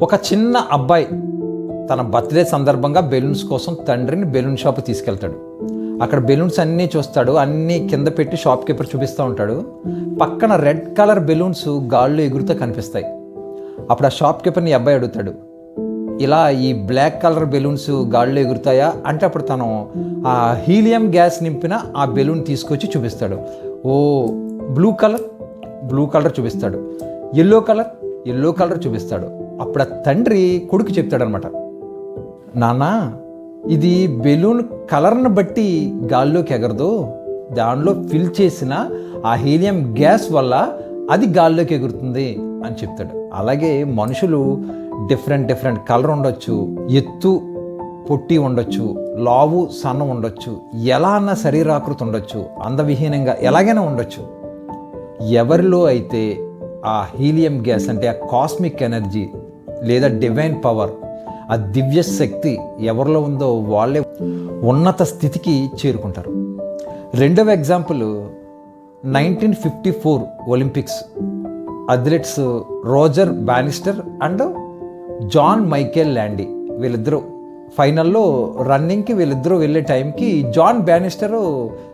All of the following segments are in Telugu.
ఒక చిన్న అబ్బాయి తన బర్త్డే సందర్భంగా బెలూన్స్ కోసం తండ్రిని బెలూన్ షాప్ తీసుకెళ్తాడు. అక్కడ బెలూన్స్ అన్నీ చూస్తాడు అన్నీ కింద పెట్టి షాప్ కీపర్ చూపిస్తూ ఉంటాడు. పక్కన రెడ్ కలర్ బెలూన్స్ గాల్లో ఎగురుతూ కనిపిస్తాయి. అప్పుడు ఆ షాప్ కీపర్ని అబ్బాయి అడుగుతాడు ఇలా ఈ బ్లాక్ కలర్ బెలూన్స్ గాల్లో ఎగురుతాయా? అంటే అప్పుడు తను ఆ హీలియం గ్యాస్ నింపిన ఆ బెలూన్ తీసుకొచ్చి చూపిస్తాడు. ఓ బ్లూ కలర్? బ్లూ కలర్ చూపిస్తాడు. Yellow colour? ఎల్లో కలర్ చూపిస్తాడు. అప్పుడు ఆ తండ్రి కొడుకు చెప్తాడనమాట నాన్న ఇది బెలూన్ కలర్ని బట్టి గాల్లోకి ఎగరదు. దానిలో ఫిల్ చేసిన ఆ హీలియం గ్యాస్ వల్ల అది గాల్లోకి ఎగురుతుంది అని చెప్తాడు. అలాగే మనుషులు డిఫరెంట్ డిఫరెంట్ కలర్ ఉండొచ్చు ఎత్తు పొట్టి ఉండొచ్చు లావు సన్న ఉండొచ్చు ఎలా అన్న శరీరాకృతి ఉండొచ్చు అందవిహీనంగా ఎలాగైనా ఉండొచ్చు. ఎవరిలో అయితే ఆ హీలియం గ్యాస్ అంటే ఆ కాస్మిక్ ఎనర్జీ లేదా డివైన్ పవర్ ఆ దివ్య శక్తి ఎవరిలో ఉందో వాళ్ళే ఉన్నత స్థితికి చేరుకుంటారు. రెండవ example nineteen fifty four Olympics athletes Roger Bannister and John Michael Landy వీళ్ళిద్దరూ ఫైనల్లో రన్నింగ్కి వీళ్ళిద్దరూ వెళ్ళే టైంకి జాన్ బ్యానిస్టర్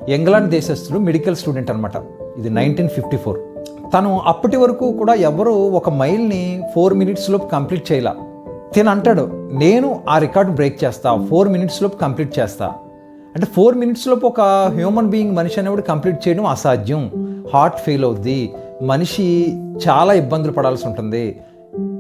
ఇంగ్లాండ్ దేశస్తుడు మెడికల్ స్టూడెంట్ అనమాట ఇది నైన్టీన్ ఫిఫ్టీ ఫోర్ తను అప్పటి వరకు కూడా ఎవరు ఒక మైల్ని ఫోర్ మినిట్స్లోపు కంప్లీట్ చేయలే. తిన అంటాడు నేను ఆ రికార్డ్ బ్రేక్ చేస్తా ఫోర్ మినిట్స్లోపు కంప్లీట్ చేస్తా. అంటే ఫోర్ మినిట్స్లోపు ఒక హ్యూమన్ బీయింగ్ మనిషి అనేవాడు కంప్లీట్ చేయడం అసాధ్యం. హార్ట్ ఫెయిల్ అవుద్ది మనిషి చాలా ఇబ్బందులు పడాల్సి ఉంటుంది.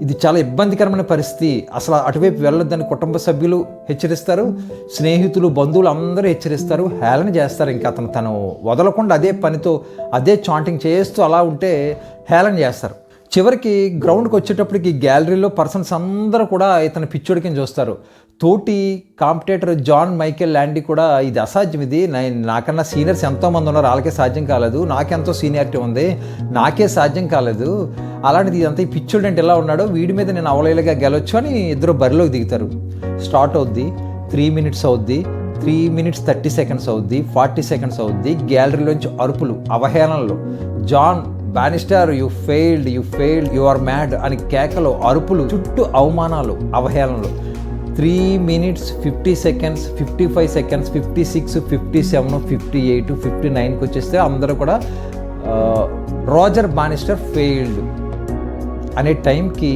ఇది చాలా ఇబ్బందికరమైన పరిస్థితి. అసలు అటువైపు వెళ్ళొద్దని కుటుంబ సభ్యులు హెచ్చరిస్తారు స్నేహితులు బంధువులు అందరూ హెచ్చరిస్తారు హేళన చేస్తారు. ఇంకా అతను తను వదలకుండా అదే పనితో అదే చాంటింగ్ చేస్తూ అలా ఉంటే హేళన చేస్తారు. చివరికి గ్రౌండ్కి వచ్చేటప్పటికి గ్యాలరీలో పర్సన్స్ అందరూ కూడా ఇతను పిచ్చోడికి చూస్తారు. తోటి కాంపిటేటర్ జాన్ మైకేల్ ల్యాండీ కూడా ఇది అసాధ్యం ఇది. నాకన్నా సీనియర్స్ ఎంతోమంది ఉన్నారు వాళ్ళకే సాధ్యం కాలేదు. నాకెంతో సీనియారిటీ ఉంది నాకే సాధ్యం కాలేదు. అలాంటిది ఇదంతా ఈ పిచ్చోడు అంటే ఎలా ఉన్నాడో వీడి మీద నేను అవలేలుగా గెలవచ్చు అని ఇద్దరు బరిలోకి దిగుతారు. స్టార్ట్ అవుద్ది త్రీ మినిట్స్ అవుద్ది త్రీ మినిట్స్ థర్టీ సెకండ్స్ అవుద్ది ఫార్టీ సెకండ్స్ అవుద్ది గ్యాలరీలోంచి అరుపులు అవహేళనలు. John Bannister you failed you failed you are mad అని కేకలు అరుపులు చుట్టూ అవమానాలు అవహేళనలు. Three minutes fifty seconds fifty five seconds fifty six fifty seven fifty eight fifty నైన్కి వచ్చేస్తే అందరూ కూడా రాజర్ బానిస్టర్ ఫెయిల్డ్ అనే టైంకి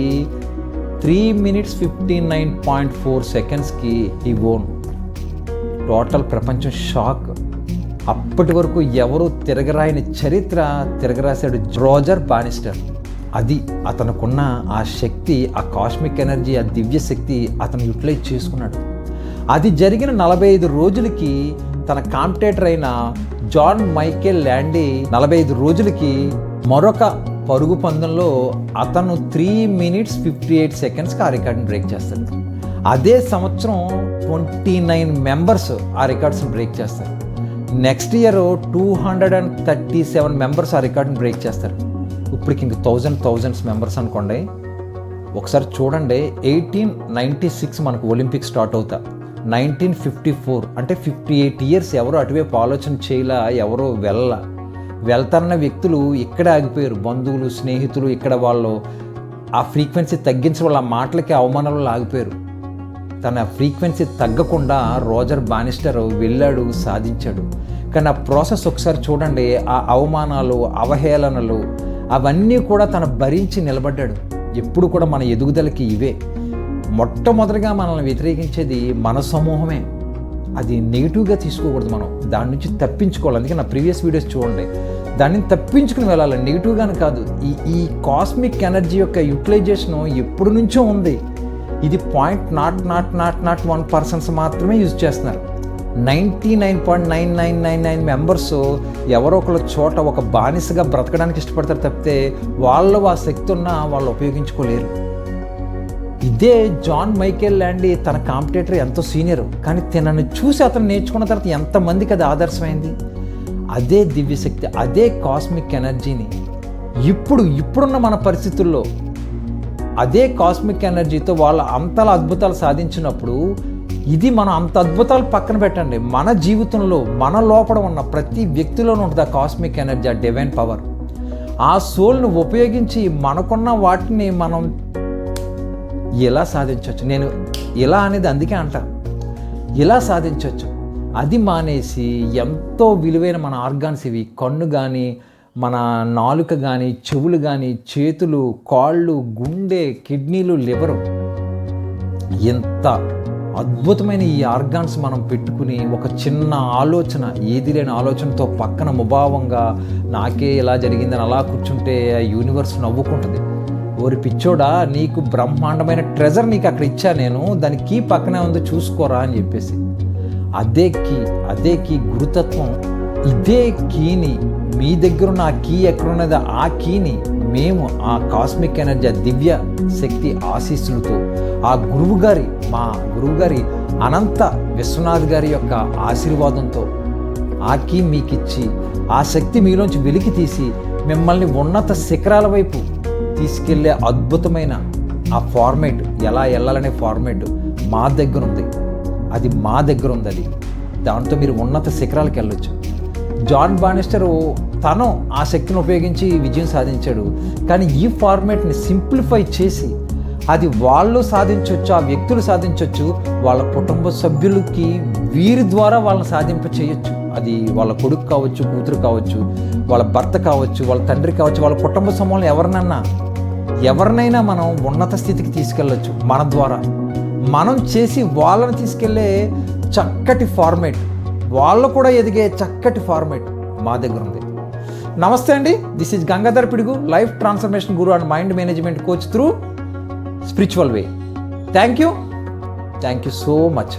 three minutes fifty nine point four సెకండ్స్కి ఈ ఓన్ టోటల్ ప్రపంచం షాక్. అప్పటి వరకు ఎవరు తిరగరాయని చరిత్ర తిరగరాశాడు రోజర్ బానిస్టర్. అది అతనుకున్న ఆ శక్తి ఆ కాస్మిక్ ఎనర్జీ ఆ దివ్య శక్తి అతను యూటిలైజ్ చేసుకున్నాడు. అది జరిగిన నలభై ఐదు రోజులకి తన కాంపిటేటర్ అయిన జాన్ మైకేల్ ల్యాండీ నలభై ఐదు రోజులకి మరొక పరుగు పందెంలో అతను త్రీ మినిట్స్ ఫిఫ్టీ ఎయిట్ సెకండ్స్కి ఆ రికార్డ్ని బ్రేక్ చేస్తాడు. అదే సంవత్సరం ట్వంటీ నైన్ మెంబర్స్ ఆ రికార్డ్స్ని బ్రేక్ చేస్తారు. Next year two hundred and thirty seven members ఆ రికార్డ్ని బ్రేక్ చేస్తారు. ఇప్పటికి ఇంక థౌజండ్ థౌజండ్స్ మెంబర్స్ అనుకోండి. ఒకసారి చూడండి ఎయిటీన్ నైంటీ సిక్స్ మనకు ఒలింపిక్ స్టార్ట్ అవుతా. నైన్టీన్ ఫిఫ్టీ ఫోర్ అంటే ఫిఫ్టీ ఎయిట్ ఇయర్స్ ఎవరు అటువైపు ఆలోచన చేయలా ఎవరో వెళ్ళ. వెళ్తారన్న వ్యక్తులు ఇక్కడే ఆగిపోయారు. బంధువులు స్నేహితులు ఇక్కడ వాళ్ళు ఆ ఫ్రీక్వెన్సీ తగ్గించడం వాళ్ళ మాటలకి అవమానాలు ఆగిపోయారు తన ఫ్రీక్వెన్సీ తగ్గకుండా రోజర్ బానిస్టర్ వెళ్ళాడు సాధించాడు. కానీ ఆ ప్రాసెస్ ఒకసారి చూడండి ఆ అవమానాలు అవహేళనలు అవన్నీ కూడా తను భరించి నిలబడ్డాడు. ఎప్పుడు కూడా మన ఎదుగుదలకి ఇవే. మొట్టమొదటిగా మనల్ని వ్యతిరేకించేది మన సమూహమే. అది నెగిటివ్గా తీసుకోకూడదు మనం. దాని నుంచి తప్పించుకోవాలి. అందుకే నా ప్రీవియస్ వీడియోస్ చూడండి. దాన్ని తప్పించుకుని వెళ్ళాలి. నెగిటివ్గానే కాదు. ఈ ఈ కాస్మిక్ ఎనర్జీ యొక్క యూటిలైజేషన్ ఎప్పుడు నుంచో ఉంది. ఇది point not not not not one persons మాత్రమే యూజ్ చేస్తున్నారు. Ninety nine point nine nine nine nine members ఎవరో ఒకళ్ళ చోట ఒక బానిసగా బ్రతకడానికి ఇష్టపడతారు తప్పితే వాళ్ళు ఆ శక్తి ఉన్నా వాళ్ళు ఉపయోగించుకోలేరు. ఇదే జాన్ మైకేల్ ల్యాండీ తన కాంపిటేటర్ ఎంతో సీనియర్ కానీ తనను చూసి అతను నేర్చుకున్న తర్వాత ఎంతమందికి అది ఆదర్శమైంది? అదే దివ్యశక్తి అదే కాస్మిక్ ఎనర్జీని ఇప్పుడు ఇప్పుడున్న మన పరిస్థితుల్లో అదే కాస్మిక్ ఎనర్జీతో వాళ్ళ అంతలా అద్భుతాలు సాధించినప్పుడు ఇది మనం అంత అద్భుతాలు పక్కన పెట్టండి. మన జీవితంలో మన లోపల ఉన్న ప్రతి వ్యక్తిలోనూ ఉంటుంది ఆ కాస్మిక్ ఎనర్జీ ఆ డివైన్ పవర్ ఆ సోల్ను ఉపయోగించి మనకున్న వాటిని మనం ఎలా సాధించవచ్చు? నేను ఇలా అనేది అందుకే అంటాను ఇలా సాధించవచ్చు. అది మానేసి ఎంతో విలువైన మన ఆర్గాన్స్ ఇవి. కన్ను కానీ మన నాలుక కానీ చెవులు కానీ చేతులు కాళ్ళు గుండె కిడ్నీలు లివరు. ఎంత అద్భుతమైన ఈ ఆర్గాన్స్ మనం పెట్టుకుని ఒక చిన్న ఆలోచన ఏది లేని ఆలోచనతో పక్కన ముభావంగా నాకే ఇలా జరిగిందని అలా కూర్చుంటే ఆ యూనివర్స్ నవ్వుకుంటుంది. ఓరి పిచ్చోడా నీకు బ్రహ్మాండమైన ట్రెజర్ నీకు అక్కడ ఇచ్చా నేను దాని కీ పక్కనే ఉంది చూసుకోరా అని చెప్పేసి. అదే కీ అదే కీ గురుతత్వం ఇదే కీని మీ దగ్గర ఉన్న ఆ కీ ఎక్కడున్నది ఆ కీని మేము ఆ కాస్మిక్ ఎనర్జీ ఆ దివ్య శక్తి ఆశీస్సులతో ఆ గురువు గారి మా గురువు గారి అనంత విశ్వనాథ్ గారి యొక్క ఆశీర్వాదంతో ఆ కీ మీకు ఇచ్చి ఆ శక్తి మీలోంచి వెలికి తీసి మిమ్మల్ని ఉన్నత శిఖరాల వైపు తీసుకెళ్ళే అద్భుతమైన ఆ ఫార్మేట్ ఎలా వెళ్ళాలనే ఫార్మేట్ మా దగ్గర ఉంది అది మా దగ్గర ఉంది అది దాంతో మీరు ఉన్నత శిఖరాలకు వెళ్ళొచ్చు. జాన్ బానిస్టర్ తను ఆ శక్తిని ఉపయోగించి విజయం సాధించాడు. కానీ ఈ ఫార్మేట్ని సింప్లిఫై చేసి అది వాళ్ళు సాధించవచ్చు ఆ వ్యక్తులు సాధించవచ్చు వాళ్ళ కుటుంబ సభ్యులకి వీరి ద్వారా వాళ్ళని సాధింప చేయొచ్చు. అది వాళ్ళ కొడుకు కావచ్చు కూతురు కావచ్చు వాళ్ళ భర్త కావచ్చు వాళ్ళ తండ్రి కావచ్చు వాళ్ళ కుటుంబ సమూహంలో ఎవరినన్నా ఎవరినైనా మనం ఉన్నత స్థితికి తీసుకెళ్ళచ్చు మన ద్వారా. మనం చేసి వాళ్ళని తీసుకెళ్ళే చక్కటి ఫార్మేట్ వాళ్ళు కూడా ఎదిగే చక్కటి ఫార్మేట్ మా దగ్గర ఉంది. నమస్తే అండి this is Gangadhar Pidugu life transformation guru and mind management coach through spiritual way thank you thank you so much